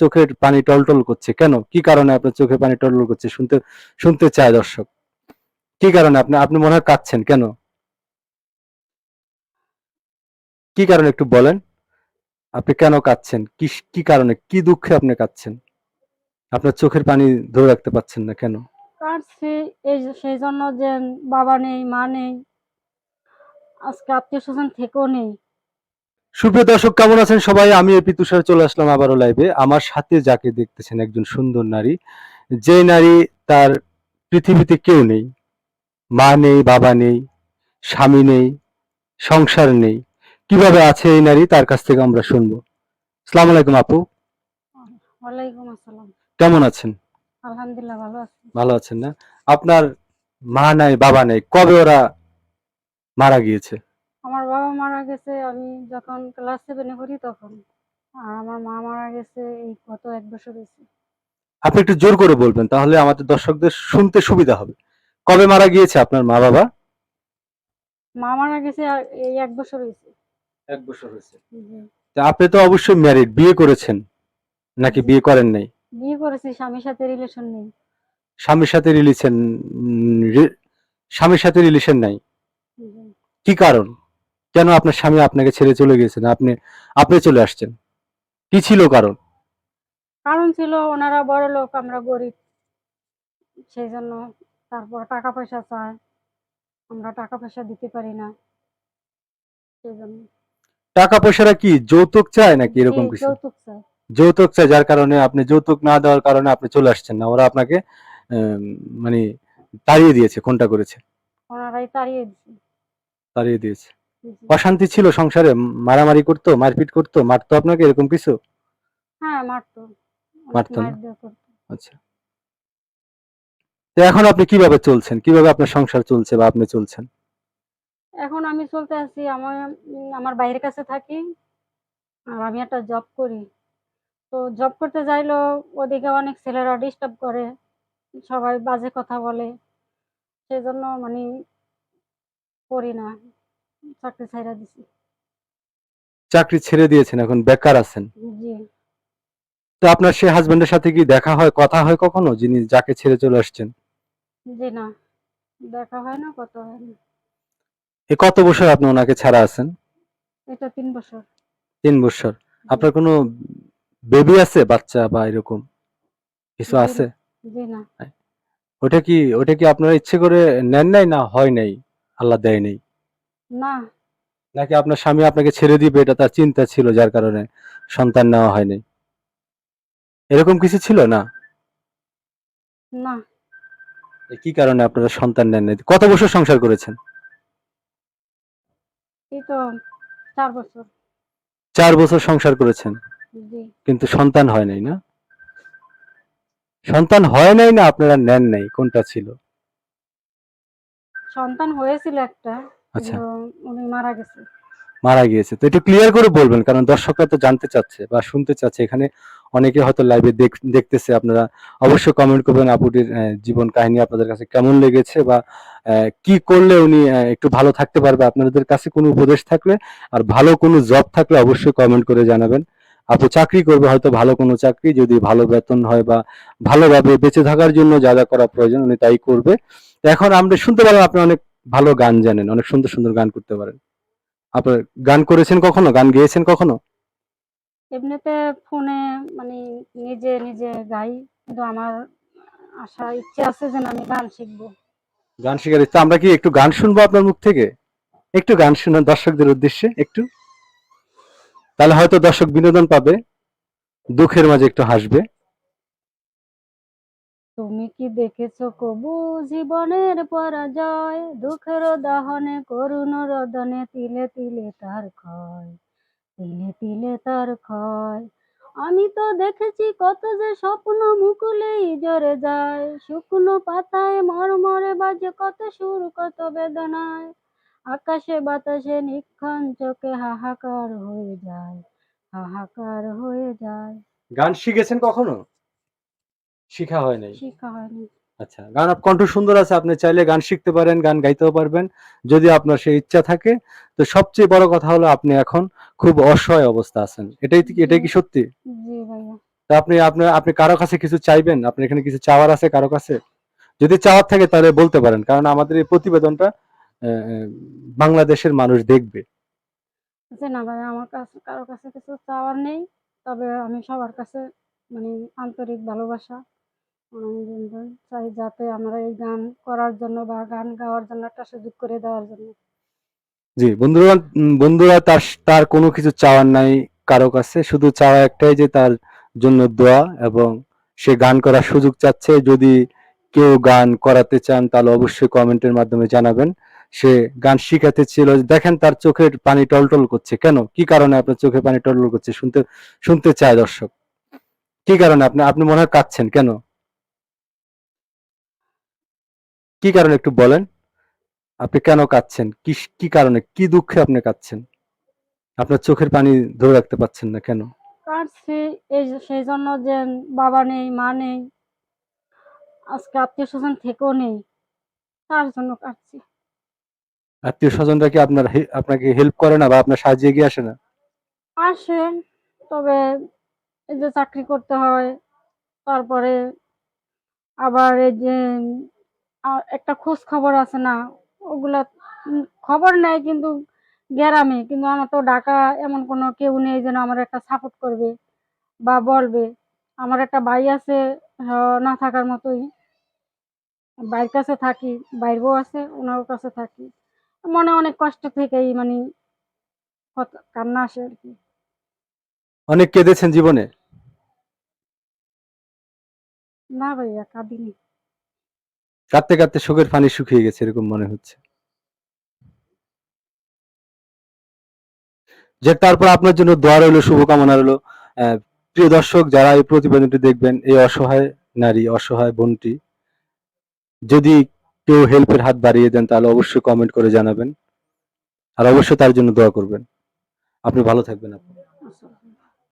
চোখের পানি টলটল করছে। কেন? কি কারণে আপনার চোখের পানি টলটল করছে? শুনতে শুনতে চায় দর্শক। কি কারণে? আপনি আপনি মনে হয় কাঁদছেন, কেন? কি কারণে একটু বলেন? আপনি কেন কাঁদছেন? কি কি কারণে? কি দুঃখে আপনি কাঁদছেন? আপনার চোখের পানি ধরে রাখতে পারছেন না, কেন? কাটছি এই সেই জন্য যে বাবা নেই, মা নেই, আজকে আত্মীয় স্বজন থেকেও নেই। সুপ্রিয় দর্শক কেমন আছেন সবাই? আমি এপি তুষার চলে আসলাম আবারও লাইভে আমার সাথে যাকে দেখতেছেন একজন সুন্দর নারী যে নারী তার পৃথিবীতে কেউ নেই। মা নেই বাবা নেই স্বামী নেই সংসার নেই। কীভাবে আছে এই নারী? তার কাছ থেকে আমরা শুনব। সালাম আলাইকুম আপু। ওয়ালাইকুম আসসালাম। কেমন আছেন? আলহামদুলিল্লাহ ভালো আছি। ভালো আছেন না? আপনার মা নাই বাবা নাই কবে ওরা মারা গিয়েছে? মারা গেছে আমি যখন ক্লাস সেভেনে পড়ি তখন। আর আমার মা মারা গেছে এই গত এক বছর হয়েছে। আপনি একটু জোর করে বলবেন তাহলে আমাদের দর্শকদের শুনতে সুবিধা হবে। কবে মারা গিয়েছে আপনার মা বাবা? মা মারা গেছে আর এই এক বছর হয়েছে। এক বছর হয়েছে। তা আপনি তো অবশ্যই ম্যারিড বিয়ে করেছেন। নাকি বিয়ে করেন নাই? বিয়ে করেছি স্বামীর সাথে রিলেশন নেই। স্বামীর সাথে রিলেশন স্বামীর সাথে রিলেশন নাই। কি কারণ? কেন আপনার স্বামী আপনাকে ছেড়ে চলে গেছেন আপনি আপনি চলে আসছেন। কি ছিল কারণ? কারণ ছিল ওনারা বড় লোক আমরা গরিব। সেই জন্য তারপর টাকা পয়সা চায়। আমরা টাকা পয়সা দিতে পারি না। সেই জন্য। টাকা পয়সাটা কি যৌতুক চায় নাকি এরকম কিছু? যৌতুক চায়। যৌতুক চায় যার কারণে আপনি যৌতুক না দেওয়ার কারণে আপনি চলে আসছেন না। ওরা আপনাকে মানে তাড়িয়ে দিয়েছে কোনটা করেছে। ওনারাই তাড়িয়ে দিছে তাড়িয়ে দিয়েছে। অশান্তি ছিল সংসারে মারামারি করতো মারপিট করতো মারতো আপনাকে এরকম কিছু? হ্যাঁ মারতো। মারতো না? আচ্ছা। তো এখন আপনি কীভাবে চলছেন? কীভাবে আপনার সংসার চলছে বা আপনি চলছেন? এখন আমি চলতে আছি আমার আমার বাইরের কাছে থাকি আর আমি একটা জব করি। তো জব করতে যাইলেও ওদিকে অনেক ছেলেরা ডিস্টার্ব করে সবাই বাজে কথা বলে সেই জন্য মানে করি না। চাকরি ছাইরা দিছি। চাকরি ছেড়ে দিয়েছেন এখন বেকার আছেন। জি। তো আপনার সে হাজবেন্ডের সাথে কি দেখা হয় কথা হয় কখনো? যিনি যাকে ছেড়ে চলে আসছেন। জি না দেখা হয় না কত হয় না। এ কত বছর আপনি ওনাকে ছাড়া আছেন? এটা তিন বছর। তিন বছর। আপনার কোনো বেবি আছে বাচ্চা বা এরকম? কিছু আছে? জি না। ওটা কি ওটা কি আপনারা ইচ্ছে করে নেন নাই না হয় নাই? আল্লাহ দেয় নাই? না। নাকি আপনার স্বামী আপনাকে ছেড়ে দিবে? এটা তার চিন্তা ছিল যার কারণে সন্তান নেওয়া হয়নি। এরকম কিছু ছিল না? না। কি কারণে আপনারা সন্তান নেন নাই কত বছর সংসার করেছেন? এই তো চার বছর। চার বছর সংসার করেছেন? কিন্তু সন্তান হয় নাই না? সন্তান হয় নাই না আপনারা নেন নাই? কোনটা ছিল? সন্তান হয়েছিল একটা। আচ্ছা। উনি মারা গেছে। মারা গিয়েছে। তো একটু ক্লিয়ার করে বলবেন কারণ দর্শকরা তো জানতে চাচ্ছে বা শুনতে চাচ্ছে। এখানে অনেকে হয়তো লাইভে দেখতেছে আপনারা। অবশ্যই কমেন্ট করবেন আপুটির জীবন কাহিনী আপনাদের কাছে কেমন লেগেছে বা কি করলে উনি একটু ভালো থাকতে পারবে। আপনাদের কাছে কোনো উপদেশ থাকলে আর ভালো কোনো জব থাকলে অবশ্যই কমেন্ট করে জানাবেন। আপু চাকরি করবে হয়তো ভালো কোনো চাকরি। যদি ভালো বেতন হয় বা ভালোভাবে বেঁচে থাকার জন্য যা যা করা প্রয়োজন উনি তাই করবে। এখন আমরা শুনতে পারেন আপনি অনেক ভালো গান জানেন অনেক সুন্দর সুন্দর গান করতে পারেন। আপনার গান করেছেন কখনো? গান গেয়েছেন কখনো? এমনিতে ফোনে মানে নিজে নিজে গাই কিন্তু আমার আশা ইচ্ছে আছে যে আমি গান শিখব। গান শেখার ইচ্ছা। আমরা কি একটু গান শুনব আপনার মুখ থেকে? একটু গান শুনুন দর্শকদের উদ্দেশ্যে একটু। তাহলে হয়তো দর্শক বিনোদন পাবে দুঃখের মাঝে একটু হাসবে। তুমি কি দেখেছ কবু জীবনের পরাজয়? দুঃখের দাহনে করুণ রদনে তিলে তিলে তার ক্ষয়, তিলে তিলে তার ক্ষয়। আমি তো দেখেছি কত যে স্বপ্ন মুকুলেই জরে যায়, শুকনো পাতায় মরমরে বাজে কত সুর, কত বেদনায়। আকাশে বাতাসে নিক্ষণ চোখে হাহাকার হয়ে যায়, হাহাকার হয়ে যায়। গান শিখেছেন কখনো? শিখা হয় নাই? হয়নি আচ্ছা গান কণ্ঠ সুন্দর আছে আপনি চাইলে গান শিখতে পারেন গান গাইতেও পারবেন যদি আপনার সেই ইচ্ছা থাকে। তো সবচেয়ে বড় কথা হলো আপনি এখন খুব অসহায় অবস্থা আছেন। এটাই কি- এটাই কি সত্যি? জি ভাইয়া। তা আপনি আপনার আপনি কারও কাছে কিছু চাইবেন? আপনি এখানে কিছু চাওয়ার আছে কারও কাছে? যদি চাওয়ার থাকে তাহলে বলতে পারেন কারণ আমাদের এই প্রতিবেদনটা আহ, বাংলাদেশের মানুষ দেখবে। যে না ভাই আমার কাছে কারও কাছে কিছু চাওয়ার নেই তবে আমি সবার কাছে মানে আন্তরিক ভালোবাসা। চাই যাতে আমরা এই গান করার জন্য বা গান গাওয়ার জন্য একটা সুযোগ করে দেওয়ার জন্য। জি, বন্ধুরা বন্ধুরা তার তার কোনো কিছু চাওয়ার নাই, কারও কাছে। শুধু চাওয়া একটাই যে তার জন্য দোয়া এবং সে গান করার সুযোগ চাচ্ছে। যদি কেউ গান করাতে চান, তাহলে অবশ্যই কমেন্টের মাধ্যমে জানাবেন। সে গান শিখাতে ছিল, দেখেন তার চোখের পানি টলটল করছে। কেন? কি কারণে আপনার চোখে পানি টলটল করছে? শুনতে শুনতে চায় দর্শক। কি কারণে? আপনি আপনি মনে হয় কাঁদছেন। কেন? কি কারণে একটু বলেন? আপনি কেন কাঁদছেন? কি কি কারণে? কি দুঃখে আপনি কাঁদছেন? আপনার চোখের পানি ধরে রাখতে পারছেন না কেন? কাটছি এই সেই জন্য যে বাবা নেই মা নেই আজকে আত্মীয় স্বজন থেকেও নেই তার জন্য কাটছি আত্মীয় স্বজনরা কি আপনার আপনাকে হেল্প করে না বা আপনার সাহায্যে এগিয়ে আসে না? আসে তবে এই যে চাকরি করতে হয় তারপরে আবার এই যে আ- একটা খোঁজ খবর আছে না ওগুলা খবর নেয় কিন্তু গ্রামে কিন্তু আমার তো ঢাকা এমন কোনো কেউ নেই যেন আমার একটা সাপোর্ট করবে বা বলবে। আমার একটা ভাই আছে না থাকার মতোই। বাইর কাছে থাকি বাইর বউ আছে ওনার কাছে থাকি। মনে অনেক কষ্ট থেকেই মানে কান্না আসে আর কি। অনেক কেঁদেছেন জীবনে? না ভাইয়া কাঁদিনি। কাঁদতে কাঁদতে শোকের পানি শুকিয়ে গেছে, এরকম মনে হচ্ছে। যে তারপর আপনার জন্য দোয়া রইল, শুভকামনা রইল। প্রিয় দর্শক, যারা এই প্রতিবেদনটি দেখবেন, এই অসহায় নারী, অসহায় বোনটি, যদি কেউ হেল্পের হাত বাড়িয়ে দেন, তাহলে অবশ্যই কমেন্ট করে জানাবেন। আর অবশ্যই তার জন্য দোয়া করবেন। আপনি ভালো থাকবেন আপু আসলে